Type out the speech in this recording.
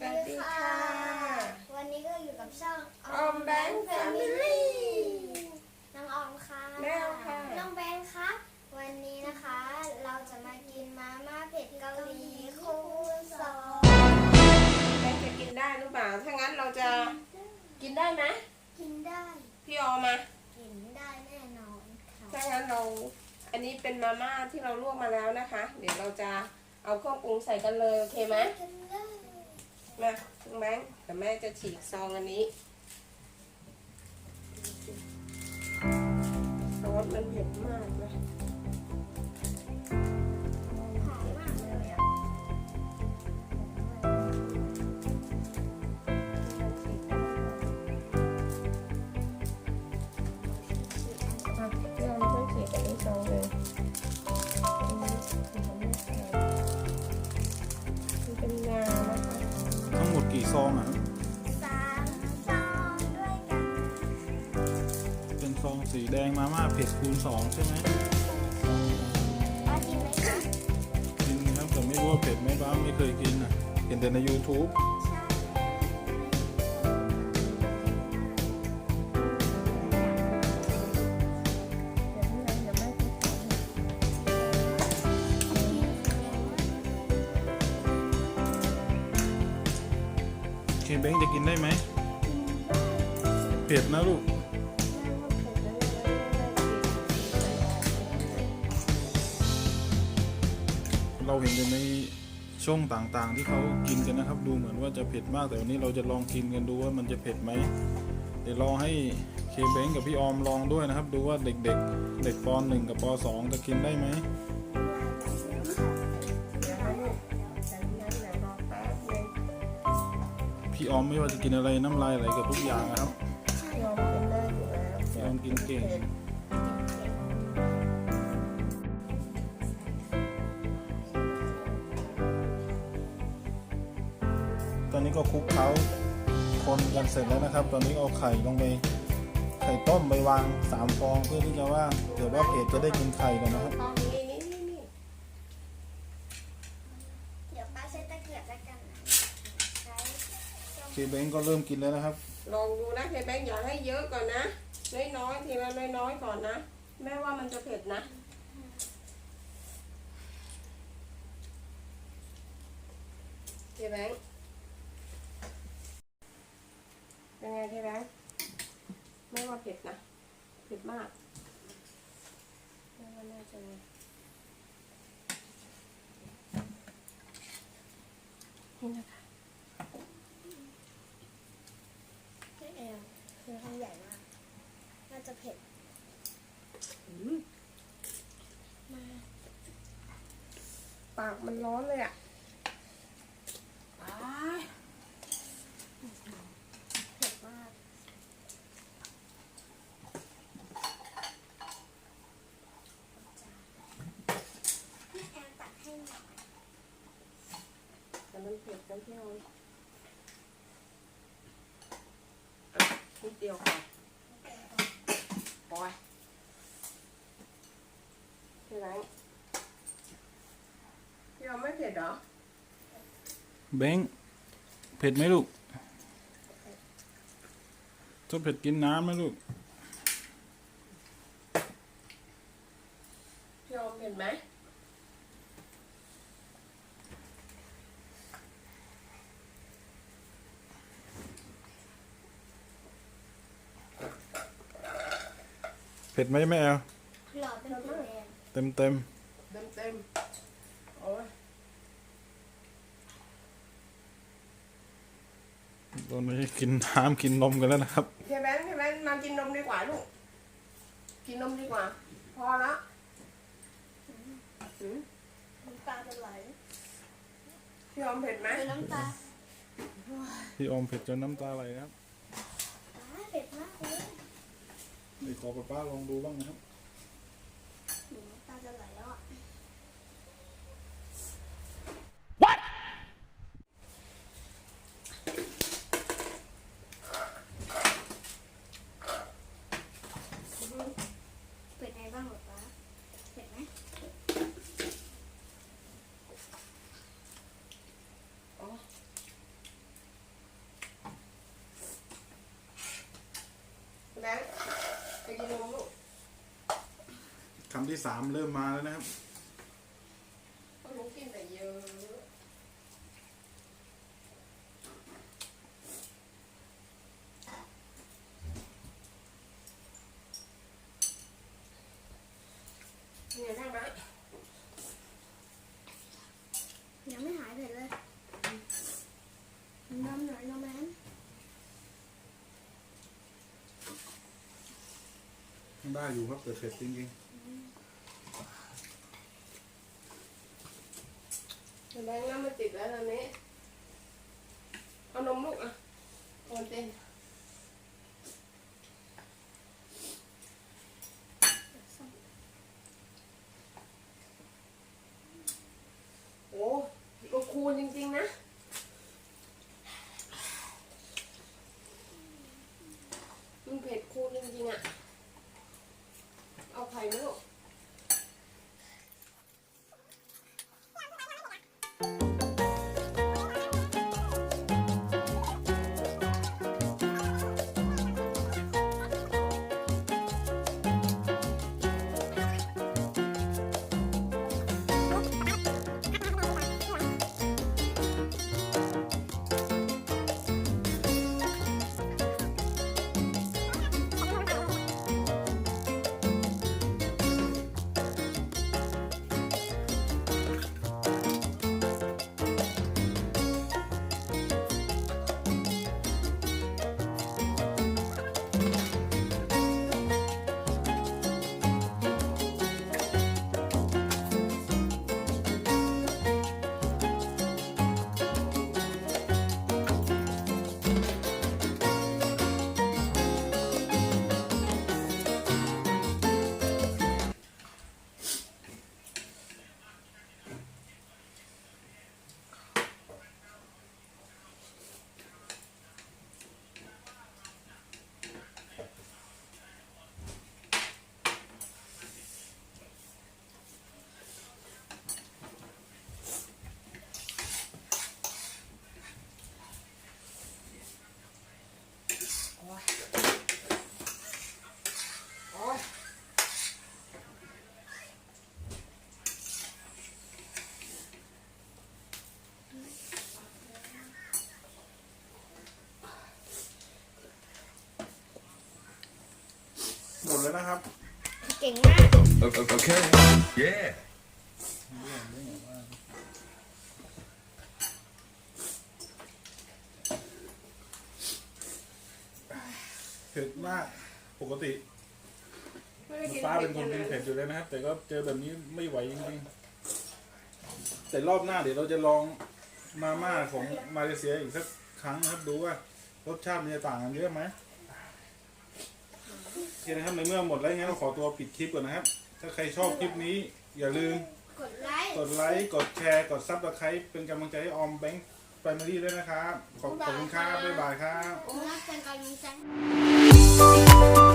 สวัสดีค่ะ วันนี้ก็อยู่กับช่องออมแบงค์แฟมิลี่น้องออมค่ะแม่ค่ะ น้องแบงค์คะวันนี้นะคะ เราจะมากินมาม่าเผ็ดเกาหลีคูณสองแบงค์จะกินได้หรือเปล่า ถ้างั้นเราจะกินได้ไหมกินได้ พี่ออมา กินได้แน่นอนค่ะถ้างั้นเรา อันนี้เป็นมาม่าที่เราลวกมาแล้วนะคะ เดี๋ยวเราจะเอาเครื่องปรุงใส่กันเลยโอเคไหมกินได้ มาซึ่งแบงค์แต่แม่จะฉีกซองอันนี้ซอสมันเผ็ดมากเล ซองอะครับสามซองด้วยกันเป็นซองสีแดงมาม่าเผ็ดคูณสองใช่ไหมป้ากินไหมคะกินครับแต่ไม่รู้ว่าเผ็ดไหมบ้างไม่เคยกินอะเห็นแต่ใน YouTube เคเบ้งจะกินได้ไหมเผ็ดนะลูกเราเห็นแต่ในช่องต่างๆ ที่เขากินกันนะครับ ดูเหมือนว่าจะเผ็ดมากแต่วันนี้เราจะลองกินกันดูว่ามันจะเผ็ดไหมเดี๋ยวรอให้เคเบ้งกับพี่ออมลองด้วยนะครับ ดูว่าเด็กๆ เด็กป .1 กับป .2 จะกินได้ไหม พี่ออมไม่ว่าจะกินอะไรน้ำลายไหลกับทุกอย่างนะครับยอมกินได้อยู่แล้วยอมกินเก่งตอนนี้ก็คลุกเคล้าคนกันเสร็จแล้วนะครับ ตอนนี้เอาไข่ลงไปไข่ต้มไปวางสามฟองเพื่อที่จะว่าเผื่อว่าเพจจะได้กินไข่กันนะครับ ตอนนี้นี่นี่นี่ เดี๋ยวป้าใช้ตะเกียบแล้วกันนะใช้ เคเบ้งก็เริ่มกินแล้วนะครับ ลองดูนะเคแบงอย่าให้เยอะก่อนนะน้อยๆทีละน้อยๆก่อนนะแม่ว่ามันจะเผ็ดนะเคแบงเป็นไงเคแบงค์ไม่ว่าเผ็ดนะเผ็ดมากแม่ว่าน่าจะนี่นะคะ ไม่เอวคือทำใหญ่มาก น่าจะเผ็ด ปากมันร้อนเลยอะเผ็ดมากแม่แอนตัดให้หน่อยแต่มันเผ็ดกันเที่ยวนิดเดียวค่ะปอยพี่ไรพี่ยอมไม่เผ็ดเหรอเบ้งเผ็ดไหมลูกชอบเผ็ดกินน้ำไหมลูกพี่ยอมเผ็ดไหมเผ็ดไหมแม่แอลหล่อเป็นสีแดงเต็มเต็ม เต็มเต็มโอ้ย ตอนนี้กินน้ำกินนมกันแล้วนะครับเฮียแบงค์เฮียแบงค์มากินนมดีกว่าลูก กินนมดีกว่า พอละหืมน้ำตาจะไหลพี่ยอมเผ็ดไหมคือน้ำตาพี่ออมเผ็ดจนน้ำตาไหลนะครับอ่าเผ็ดมากเลยเดี๋ยวขอป้าป้าลองดูบ้างนะครับ หนูน้ำตาจะไหลแล้วอะ เป็นไงบ้างหรอป๊าเผ็ดไหม อ๋อำที่สามเริ่มมาแล้วนะครับเพราะหนูกินแต่เยอะเป็นไงบ้างนะยังไม่หายเผ็ดเลยน้ำหน่อยน้ำแมนได้อยู่ครับแต่เผ็ดจริงเแบงค์น้ำมันติดแล้วตอนนี้ เอานมลูกอะโอนเต้นโอ้ก็คูณจริง ๆ นะ หมดแล้วนะครับเก่งมาก Okay. Yeah. เผ็ดมาก ปกติไม่ได้กินฟ้าเป็นคนกินเผ็ดอยู่แล้วนะครับ แต่ก็เจอแบบนี้ไม่ไหวจริงๆ แต่รอบหน้าเดี๋ยวเราจะลองมาม่าของมาเลเซียอีกสักครั้งนะครับ ดูว่ารสชาติมันจะต่างกันเยอะไหมโอ เคนะครับในเมื่อหมดแล้วงั้นเราขอตัวปิดคลิปก่อนนะครับ ถ้าใครชอบคลิปนี้ อย่าลืมกดไลค์กดไลค์กดแชร์กดซับสไครป์เป็นกำลังใจให้ออมแบงค์แฟมิลี่ด้วยนะครับ ขอบขอบคุณครับบ๊ายบายครับผมรักเป็นกำลังใจ